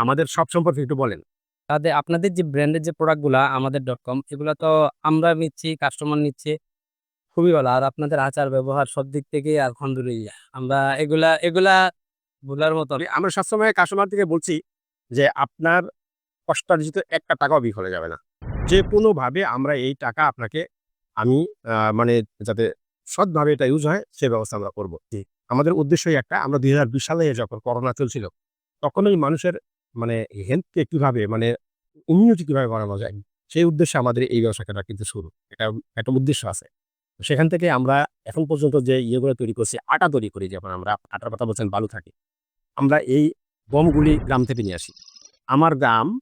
আমাদের সব সম্পর্কে একটু বলেন। তাদের আপনাদের যে ব্র্যান্ডের যে প্রোডাক্টগুলা আমাদের ডট কম এগুলো তো আমরা নিচ্ছি কাস্টমার নিচ্ছে খুবই ভালো। আর আপনাদের আচার ব্যবহার সব দিক থেকে আর আলহামদুলিল্লাহ। আমরা এগুলা এগুলা বলার মতো আমরা সবসময় কাস্টমার থেকে বলছি যে আপনার কষ্টার্জিত একটা টাকাও বিফলে যাবে না। যে কোনোভাবে আমরা এই টাকা আপনাকে আমি মানে যাতে সৎভাবে এটা ইউজ হয় সে ব্যবস্থা আমরা করব। আমাদের উদ্দেশ্যই একটা আমরা দুই হাজার বিশ সালে যখন করোনা চলছিল তখনই মানুষের মানে হেলথকে কীভাবে মানে ইমিউনিটি কীভাবে বাড়ানো যায়? সেই উদ্দেশ্যে আমাদের এই ব্যবসাটা কিন্তু শুরু। এটা একটা উদ্দেশ্য আছে। সেখান থেকে আমরা এখন পর্যন্ত যে ইয়েগুলো তৈরি করছি, আটা তৈরি করি, যেমন আমরা আটার কথা বলছেন বালু থাকে, আমরা এই গমগুলি গ্রাম থেকে নিয়ে আসি। আমার গ্রাম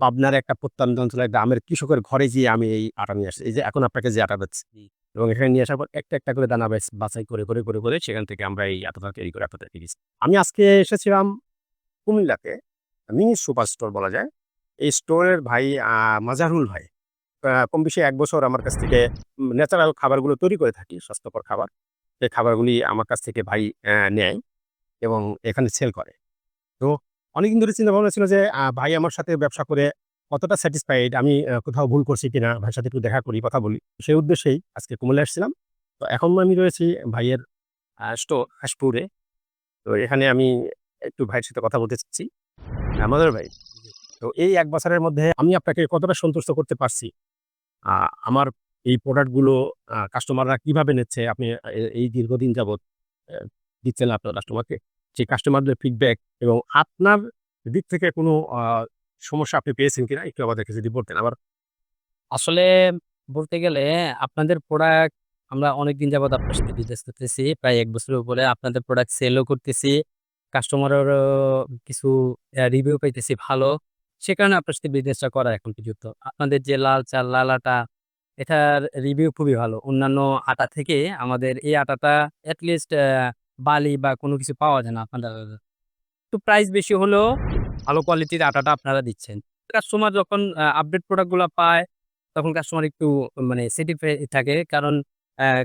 পাবনার একটা প্রত্যন্ত অঞ্চলের গ্রামের কৃষকের ঘরে গিয়ে আমি এই আটা নিয়ে আসি। এই যে এখন আপনাকে যে আটা দিচ্ছি, এবং এখানে নিয়ে আসার পর একটা একটা করে দানা বাছ- বাছাই করে করে করে করে সেখান থেকে আমরা এই আটাটা তৈরি করে আটাটা আমি আজকে এসেছিলাম কুমিল্লাতে। মিনি সুপার স্টোর বলা যায়। এই স্টোরের ভাই মাজারুল ভাই কম বেশি এক বছর আমার কাছ থেকে ন্যাচারাল খাবারগুলো তৈরি করে থাকি, স্বাস্থ্যকর খাবার। সেই খাবারগুলি আমার কাছ থেকে ভাই নেয় এবং এখানে সেল করে। তো অনেকদিন ধরে চিন্তা ভাবনা ছিল যে ভাই আমার সাথে ব্যবসা করে কতটা স্যাটিসফাইড, আমি কোথাও ভুল করছি কিনা, ভাইয়ের সাথে একটু দেখা করি, কথা বলি। সেই উদ্দেশ্যেই আজকে কুমিল্লা আসছিলাম তো এখন আমি রয়েছি ভাইয়ের স্টোর, হাসপুরে। তো এখানে আমি একটু ভাইয়ের সাথে কথা বলতে চাচ্ছি। আমাদের ভাই। তো এই এক বছরের মধ্যে আমি আপনাকে কতটা সন্তুষ্ট করতে পারছি? আমার এই প্রোডাক্টগুলো কাস্টমাররা কীভাবে নিচ্ছে? আপনি এই দীর্ঘদিন যাবৎ দিচ্ছেন আপনার কাস্টমারকে সেই কাস্টমারদের ফিডব্যাক এবং আপনার দিক থেকে কোনো আহ, সমস্যা আপনি পেয়েছেন কিনা? একটু আমাদেরকে যদি বলতেন। আবার আসলে বলতে গেলে আপনাদের প্রোডাক্ট আমরা অনেকদিন যাবত আপনার সাথে বিজনেস করতেছি। প্রায় এক বছরের উপরে আপনাদের প্রোডাক্ট সেলও করতেছি। কাস্টমারেরও কিছু রিভিউ পাইতেছি ভালো। সে কারণে আপনার সাথে বিজনেসটা করা এখন পর্যন্ত। আপনাদের যে লাল চাল লাল আটা এটার রিভিউ খুবই ভালো। অন্যান্য আটা থেকে আমাদের এই আটাটা অ্যাটলিস্ট বালি বা কোনো কিছু পাওয়া যায় না আপনাদের। একটু প্রাইস বেশি হলেও ভালো কোয়ালিটির আটাটা আপনারা দিচ্ছেন। কাস্টমার যখন আপডেট প্রোডাক্টগুলো পায়, তখন কাস্টমার একটু মানে স্যাটিসফাই থাকে। কারণ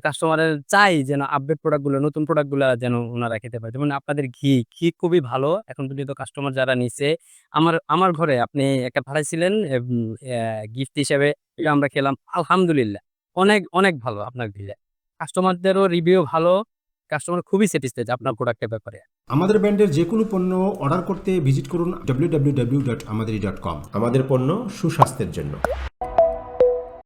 কাস্টমারের চাই যেন আপডেট প্রোডাক্টগুলো নতুন প্রোডাক্টগুলো যেন ওনারা খেতে পায় যেমন আপনাদের ঘি ঘি খুবই ভালো। এখন পর্যন্ত কাস্টমার যারা নিছে আমার আমার ঘরে আপনি একটা ভাড়াইছিলেন গিফট হিসেবে এটা আমরা খেলাম আলহামদুলিল্লাহ। অনেক অনেক ভালো আপনার ঘি কাস্টমারদেরও রিভিউ ভালো কাস্টমার খুবই স্যাটিসফাইড আপনার প্রোডাক্টের ব্যাপারে। আমাদের ব্র্যান্ডের যে কোনো পণ্য অর্ডার করতে ভিজিট করুন www.আমাদেরি.com আমাদের পণ্য সুস্বাস্থ্যের জন্য।